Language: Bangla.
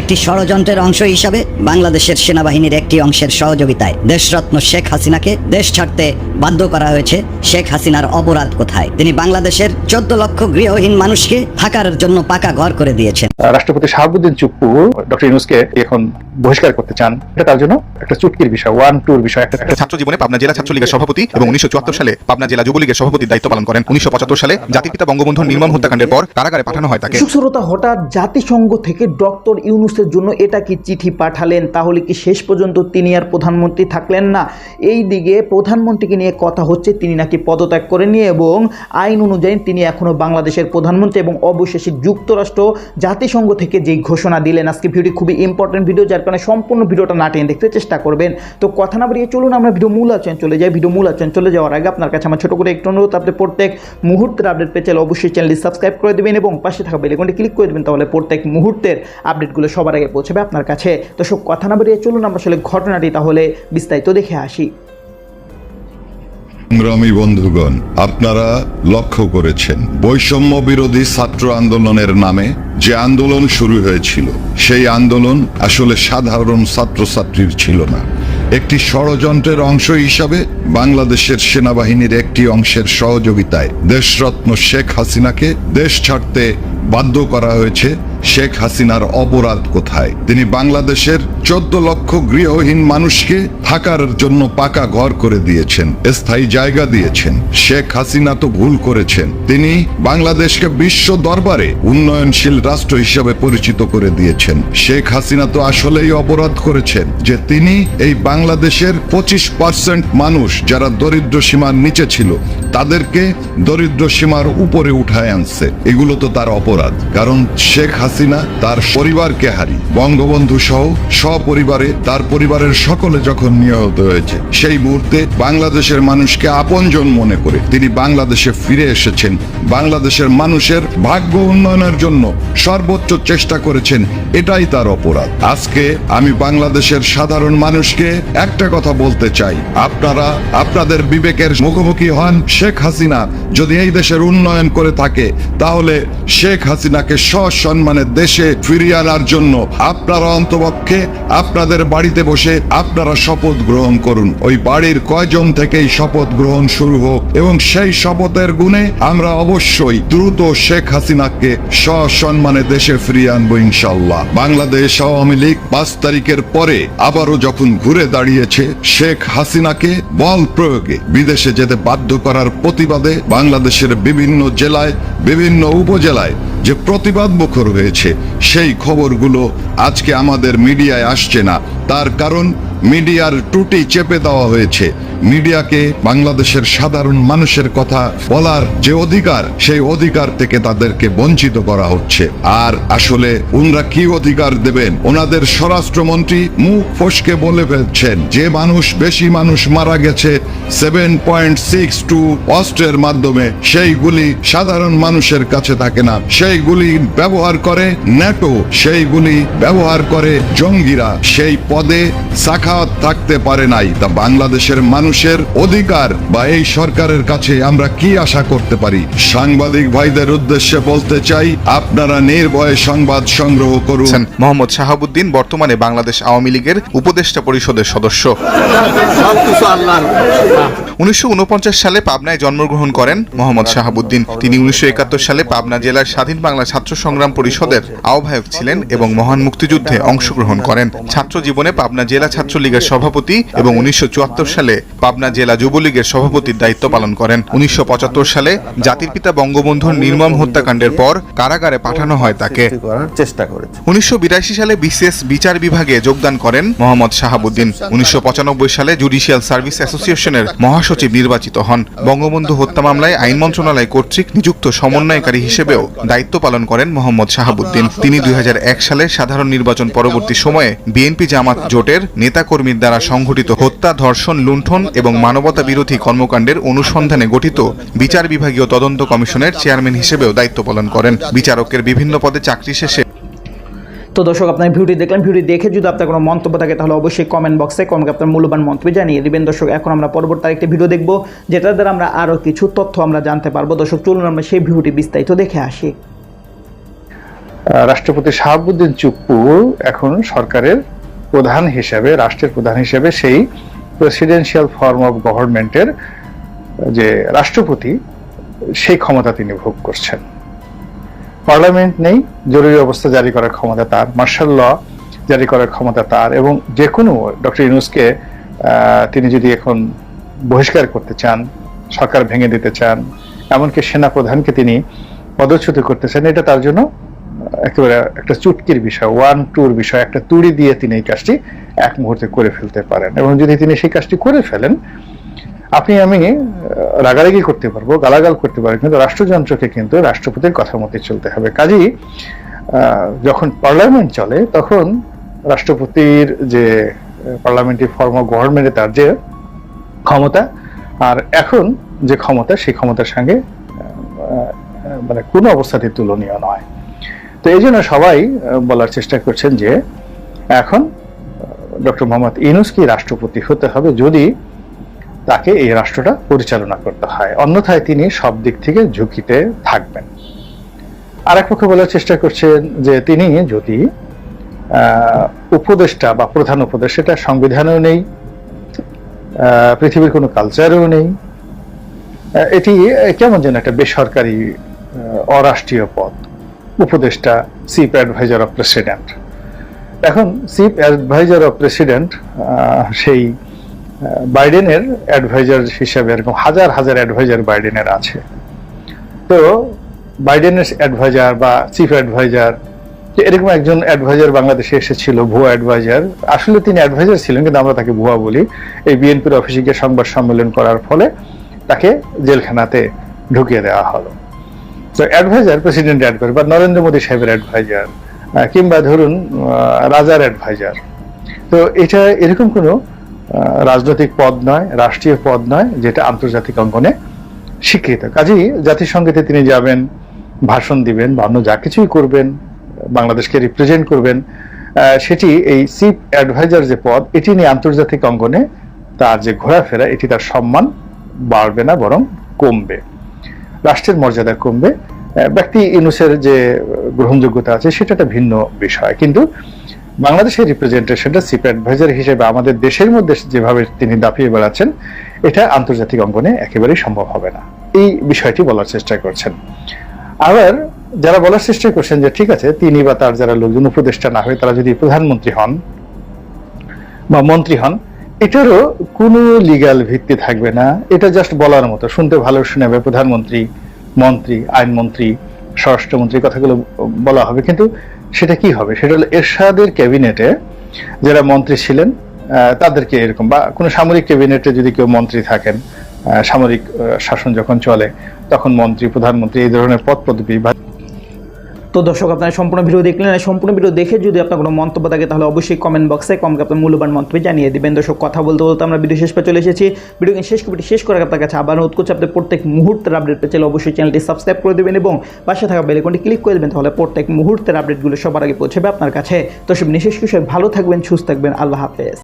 একটি ষড়যন্ত্রের অংশ হিসাবে বাংলাদেশের সেনাবাহিনীর একটি অংশের সহযোগিতায় দেশরত্ন শেখ হাসিনাকে দেশ ছাড়তে বাধ্য করা হয়েছে শেখ হাসিনার অপরাধ কোথায়? তিনি বাংলাদেশের চোদ্দ লক্ষ গৃহহীন মানুষকে থাকার জন্য পাকা ঘর করে দিয়েছেন। রাষ্ট্রপতি শাহাবুদ্দিন চুপ্পু, ডক্টর ইউনুসকে এখন বহিষ্কার করতে চান এটা তার জন্য একটা চুটকির বিষয় ওয়ান টুর বিষয় একটা ছাত্র জীবনে পাবনা জেলা ছাত্রলীগের সভাপতি এবং উনিশশো সালে পাবনা জেলা যুবলীগের সভাপতির দায়িত্ব পালন করেন। উনিশশো পঁচাত্তর সালে জাতির পিতা বঙ্গবন্ধুর নির্মম হত্যাকাণ্ডের পর কারাগারে পাঠানো হয় তাকে। সুশ্রোতা হঠাৎ জাতিসংঘ থেকে ডক্টর ইউনুসের জন্য এটা কি চিঠি পাঠালেন? তাহলে কি শেষ পর্যন্ত তিনি আর প্রধানমন্ত্রী থাকলেন না? এই দিকে প্রধানমন্ত্রীকে নিয়ে কথা হচ্ছে তিনি নাকি পদত্যাগ করেননি এবং আইন অনুযায়ী তিনি এখনও বাংলাদেশের প্রধানমন্ত্রী এবং অবশেষে যুক্তরাষ্ট্র জাতিসংঘ থেকে যে ঘোষণা দিলেন আজকে ভিডিও খুবই ইম্পর্টেন্ট ভিডিও যার কারণে সম্পূর্ণ ভিডিওটা না টেনে দেখতে চেষ্টা করবেন। তো কথা না বাড়িয়ে চলুন আমরা ভিডিও মূল আচরণ চলে যাই। ভিডিও মূল আচরণ চলে যাওয়ার আগে আপনার কাছে আমার ছোটো করে একটু অনুরোধ, আপনি প্রত্যেক মুহূর্তের আপডেট পেয়ে চাইলে অবশ্যই চ্যানেলটি সাবস্ক্রাইব করে দেবেন এবং পাশে থাকা বেলেকনটি ক্লিক করে দেবেন, তাহলে প্রত্যেক মুহূর্তের আপডেটগুলো সবার আগে পৌঁছবে আপনার কাছে। তো সব কথা না বাড়িয়ে চলুন, আমরা আসলে ঘটনাটি তাহলে বিস্তারিত দেখে আসি। সংগ্রামী বন্ধুগণ, আপনারা লক্ষ্য করেছেন, বৈষম্য বিরোধী ছাত্র আন্দোলনের নামে যে আন্দোলন শুরু হয়েছিল, সেই আন্দোলন আসলে সাধারণ ছাত্রছাত্রীর ছিল না। একটি ষড়যন্ত্রের অংশ হিসাবে বাংলাদেশের সেনাবাহিনীর একটি অংশের সহযোগিতায় দেশরত্ন শেখ হাসিনাকে দেশ ছাড়তে বাধ্য করা হয়েছে শেখ হাসিনার অপরাধ কোথায়? তিনি বাংলাদেশের চোদ্দ লক্ষ গৃহহীন মানুষকে থাকার জন্য পাকা ঘর করে দিয়েছেন, স্থায়ী জায়গা দিয়েছেন। শেখ হাসিনা তো ভুল করেছেন। তিনি বাংলাদেশকে বিশ্ব দরবারে উন্নয়নশীল রাষ্ট্র হিসেবে পরিচিত করে দিয়েছেন। শেখ হাসিনা তো আসলেই অপরাধ করেছেন যে তিনি এই বাংলাদেশের পঁচিশ পার্সেন্ট মানুষ যারা দরিদ্র সীমার নিচে ছিল, তাদেরকে দরিদ্র সীমার উপরে উঠায় আনছে। এগুলো তো তার অপরাধ। কারণ শেখ হাসিনা তার পরিবারকে হারি। বঙ্গবন্ধু সহ সপরিবারে তার পরিবারের সকলে যখন নিহত হয়েছে, সেই মুহূর্তে বাংলাদেশের মানুষকে আপনজন মনে করে তিনি বাংলাদেশে ফিরে এসেছেন। বাংলাদেশের মানুষের ভাগ্য উন্নয়নের জন্য সর্বোচ্চ চেষ্টা করেছেন, এটাই তার অপরাধ। আজকে আমি বাংলাদেশের সাধারণ মানুষকে একটা কথা বলতে চাই। আপনারা, আপনাদের বিবেকের মুখোমুখি হন শেখ হাসিনা। যদি এই দেশের উন্নয়ন করে থাকে, তাহলে শেখ হাসিনাকে সসম্মানে দেশে ফিরিয়ে আনার জন্য আপনারা অন্তপক্ষে, আপনাদের বাড়িতে বসে আপনারা শপথ গ্রহণ করুন। ওই বাড়ির কয়জন থেকেই শপথ গ্রহণ শুরু হোক এবং সেই শপথের গুণে আমরা অবশ্যই দ্রুত শেখ হাসিনাকে সসম্মানে দেশে ফিরিয়ে আনব ইনশাল্লাহ বাংলাদেশ আওয়ামী লীগ পাঁচ তারিখের পরে আবারও যখন ঘুরে দাঁড়িয়েছে শেখ হাসিনাকে বল প্রয়োগে, বিদেশে যেতে বাধ্য করার প্রতিবাদে বাংলাদেশের বিভিন্ন জেলায়, বিভিন্ন উপজেলায় যে প্রতিবাদ মুখর হয়েছে, সেই খবরগুলো আজকে আমাদের মিডিয়ায় আসছে না। তার কারণ মিডিয়ার টুটি চেপে দেওয়া হয়েছে। মিডিয়াকে বাংলাদেশের সাধারণ মানুষের কথা বলার যে অধিকার, সেই অধিকার থেকে তাদেরকে বঞ্চিত করা হচ্ছে। আর আসলে উনরা কি অধিকার দেবেন? ওনাদের স্বরাষ্ট্রমন্ত্রী মুখ ফসকে বলে ফেলছেন, যে মানুষ, বেশি মানুষ মারা গেছে, সেভেন পয়েন্ট সিক্স টু অস্ত্রের মাধ্যমে সেইগুলি সাধারণ মানুষের কাছে থাকে না। সেইগুলি ব্যবহার করে ন্যাটো সেইগুলি ব্যবহার করে জঙ্গিরা। সেই পদে সাখাওয়াত থাকতে পারে নাই। তা বাংলাদেশের মানুষের অধিকার বা এই সরকারের কাছে আমরা কি আশা করতে পারি? সাংবাদিক ভাইদের উদ্দেশ্যে বলতে চাই, আপনারা নির্ভয়ে সংবাদ সংগ্রহ করুন। মোহাম্মদ শাহাবুদ্দিন বর্তমানে বাংলাদেশ আওয়ামী লীগের উপদেষ্টা পরিষদের সদস্য। উনিশশো সালে পাবনায় জন্মগ্রহণ করেন মোহাম্মদ শাহাবুদ্দিন। তিনি উনিশশো একাত্তর সালে পাবনা জেলার স্বাধীন বাংলা ছাত্র সংগ্রাম পরিষদের আহ্বায়ক ছিলেন এবং মহান মুক্তিযুদ্ধে অংশগ্রহণ করেন। ছাত্র জীবনে পাবনা জেলা ছাত্রলীগের সভাপতি এবং উনিশশো চুয়াত্তর সালে পাবনা জেলা যুবলীগের সভাপতির দায়িত্ব পালন করেন। উনিশশো পঁচাত্তর সালে জাতির পিতা বঙ্গবন্ধুর নির্মম হত্যাকাণ্ডের পর কারাগারে পাঠানো হয় তাকে। করার চেষ্টা করেছে। উনিশশো বিরাশি সালে বিশেষ বিচার বিভাগে যোগদান করেন মোহাম্মদ শাহাবুদ্দিন। উনিশশো পঁচানব্বই সালে জুডিশিয়াল সার্ভিস অ্যাসোসিয়েশনের মহাসচিব নির্বাচিত হন। বঙ্গবন্ধু হত্যা মামলায় আইন মন্ত্রণালয় কর্তৃক নিযুক্ত সমন্বয়কারী হিসেবেও দায়িত্ব পালন করেন মোহাম্মদ শাহাবুদ্দিন। তিনি দুই হাজার এক সালে সাধারণ নির্বাচন পরবর্তী সময়ে বিএনপি জামাত জোটের নেতাকর্মীর দ্বারা সংঘটিত হত্যা ধর্ষণ লুণ্ঠন এবং মানবতা বিরোধী কর্মকাণ্ডের অনুসন্ধানে গঠিত বিচার বিভাগীয় তদন্ত কমিশনের চেয়ারম্যান হিসেবেও দায়িত্ব পালন করেন। বিচারকের বিভিন্ন পদে চাকরি শেষে তো দর্শক আপনার ভিডিওটি দেখলেন। ভিডিও দেখে যদি আপনার কোনো মন্তব্য থাকে তাহলে অবশ্যই কমেন্ট বক্সে কমেন্ট আপনার মূল্যবান মন্তব্য জানিয়ে দিবেন। দর্শক এখন আমরা পরবর্তী আরেকটি ভিডিও দেখব যেটার দ্বারা আমরা আরও কিছু তথ্য আমরা জানতে পারব। দর্শক চলুন আমরা সেই ভিডিওটি বিস্তারিত দেখে আসি। রাষ্ট্রপতি শাহাবুদ্দিন চুপ্পু এখন সরকারের প্রধান হিসেবে রাষ্ট্রের প্রধান হিসেবে সেই প্রেসিডেন্সিয়াল ফর্ম অফ গভর্নমেন্টের যে রাষ্ট্রপতি, সেই ক্ষমতা তিনি ভোগ করছেন। পার্লামেন্ট নেই, জরুরি অবস্থা জারি করার ক্ষমতা তার, মার্শাল ল জারি করার ক্ষমতা তার, এবং যে কোনো ডক্টর ইউনুসকে তিনি যদি এখন বহিষ্কার করতে চান, সরকার ভেঙে দিতে চান, এমনকি সেনা প্রধানকে তিনি পদচ্যুত করতে চান, এটা তার জন্য একেবারে একটা চুটকির বিষয় ওয়ান টুর বিষয়, একটা তুড়ি দিয়ে তিনি এই কাজটি এক মুহূর্তে করে ফেলতে পারেন। এবং যদি তিনি সেই কাজটি করে ফেলেন, আপনি, আমি রাগারাগি করতে পারব, গালাগাল করতে পারব, কিন্তু রাষ্ট্রযন্ত্রকে কিন্তু রাষ্ট্রপতির কথা মতে চলতে হবে। কাজেই যখন পার্লামেন্ট চলে, তখন রাষ্ট্রপতির যে পার্লামেন্টারি ফর্ম অফ গভর্নমেন্টে তার যে ক্ষমতা, আর এখন যে ক্ষমতা, সেই ক্ষমতার সঙ্গে মানে কোনো অবস্থাতে তুলনীয় নয়। তো এই জন্য সবাই বলার চেষ্টা করছেন যে এখন ডক্টর মোহাম্মদ ইউনুসকে রাষ্ট্রপতি হতে হবে যদি তাকে এই রাষ্ট্রটা পরিচালনা করতে হয়। অন্যথায় তিনি সব দিক থেকে ঝুঁকিতে থাকবেন। আর এক পক্ষে বলার চেষ্টা করছেন যে তিনি যদি উপদেষ্টা বা প্রধান উপদেশ সেটা সংবিধানেও নেই পৃথিবীর কোনো কালচারেও নেই এটি কেমন যেন একটা বেসরকারি অরাষ্ট্রীয় পদ উপদেষ্টা চিফ অ্যাডভাইজার অফ প্রেসিডেন্ট এখন চিফ অ্যাডভাইজার অফ প্রেসিডেন্ট সেই বাইডেনের অ্যাডভাইজার হিসাবে এরকম হাজার হাজার অ্যাডভাইজার বাইডেনের আছে। তো বাইডেনের অ্যাডভাইজার বা চিফ অ্যাডভাইজার এরকম একজন অ্যাডভাইজার বাংলাদেশে এসেছিল, ভুয়া অ্যাডভাইজার আসলে তিনি অ্যাডভাইজার ছিলেন, কিন্তু আমরা তাকে ভুয়া বলি। এই বিএনপির অফিসে গিয়ে সংবাদ সম্মেলন করার ফলে তাকে জেলখানাতে ঢুকিয়ে দেওয়া হলো। তো অ্যাডভাইজার প্রেসিডেন্ট অ্যাডভাইজার বা নরেন্দ্র মোদী সাহেবের অ্যাডভাইজার কিংবা ধরুন রাজার অ্যাডভাইজার তো এটা এরকম কোনো রাজনৈতিক পদ নয়, রাষ্ট্রীয় পদ নয়, যেটা আন্তর্জাতিক অঙ্গনে স্বীকৃত কাজেই জাতিসংঘেতে তিনি যাবেন, ভাষণ দিবেন, বা অন্য যা কিছুই করবেন, বাংলাদেশকে রিপ্রেজেন্ট করবেন সেটি এই চিফ অ্যাডভাইজার যে পদ, এটি নিয়ে আন্তর্জাতিক অঙ্গনে তার যে ঘোরাফেরা, এটি তার সম্মান বাড়বে না, বরং কমবে। রাষ্ট্রের মর্যাদা কমবে। ব্যক্তি ইনুসের যে গ্রহণযোগ্যতা আছে, সেটা একটা ভিন্ন বিষয়। কিন্তু বাংলাদেশের রিপ্রেজেন্টেশনটা চিফ অ্যাডভাইজার হিসেবে আমাদের দেশের মধ্যে যেভাবে তিনি দাপিয়ে বেড়াচ্ছেন, এটা আন্তর্জাতিক অঙ্গনে একেবারেই সম্ভব হবে না। এই বিষয়টি বলার চেষ্টা করছেন। আবার যারা বলার চেষ্টা করছেন যে, ঠিক আছে, তিনি বা তার যারা লোকজন উপদেষ্টা না হয়ে তারা যদি প্রধানমন্ত্রী হন বা মন্ত্রী হন এটারও কোনো লিগ্যাল ভিত্তি থাকবে না। এটা জাস্ট বলার মতো। শুনতে ভালো শোনাবে প্রধানমন্ত্রী, মন্ত্রী, আইনমন্ত্রী স্বরাষ্ট্রমন্ত্রী কথাগুলো বলা হবে। কিন্তু সেটা কি হবে? সেটা হলো এরশাদের ক্যাবিনেটে যারা মন্ত্রী ছিলেন তাদেরকে এরকম বা কোনো সামরিক ক্যাবিনেটে যদি কেউ মন্ত্রী থাকেন সামরিক শাসন যখন চলে, তখন মন্ত্রী, প্রধানমন্ত্রী এই ধরনের পদ পদবি বা তো দর্শক, আপনারা সম্পূর্ণ ভিডিও দেখলেন। আর সম্পূর্ণ ভিডিও দেখে যদি আপনার কোনো মন্তব্য থাকে, তাহলে অবশ্যই কমেন্ট বক্সে কমকে আপনার মূল্যবান মন্তব্য জানিয়ে দিবেন। দর্শক, কথা বলতে বলতে আমরা ভিডিও শেষ পে চলে এসেছি। ভিডিওকে শেষ কমিটি শেষ করে আপনার কাছে আবার অনুরোধ করছি আপনার প্রত্যেক মুহূর্তের আপডেট পেতে চাইলে অবশ্যই চ্যানেলটি সাবস্ক্রাইব করে দেবেন এবং পাশে থাকা বেলেকনটি ক্লিক করে দেবেন, তাহলে প্রত্যেক মুহূর্তের আপডেটগুলো সবার আগে পৌঁছবে আপনার কাছে। তো সব বিশেষ কিছু ভালো থাকবেন, সুস্থ থাকবেন। আল্লাহ হাফেজ।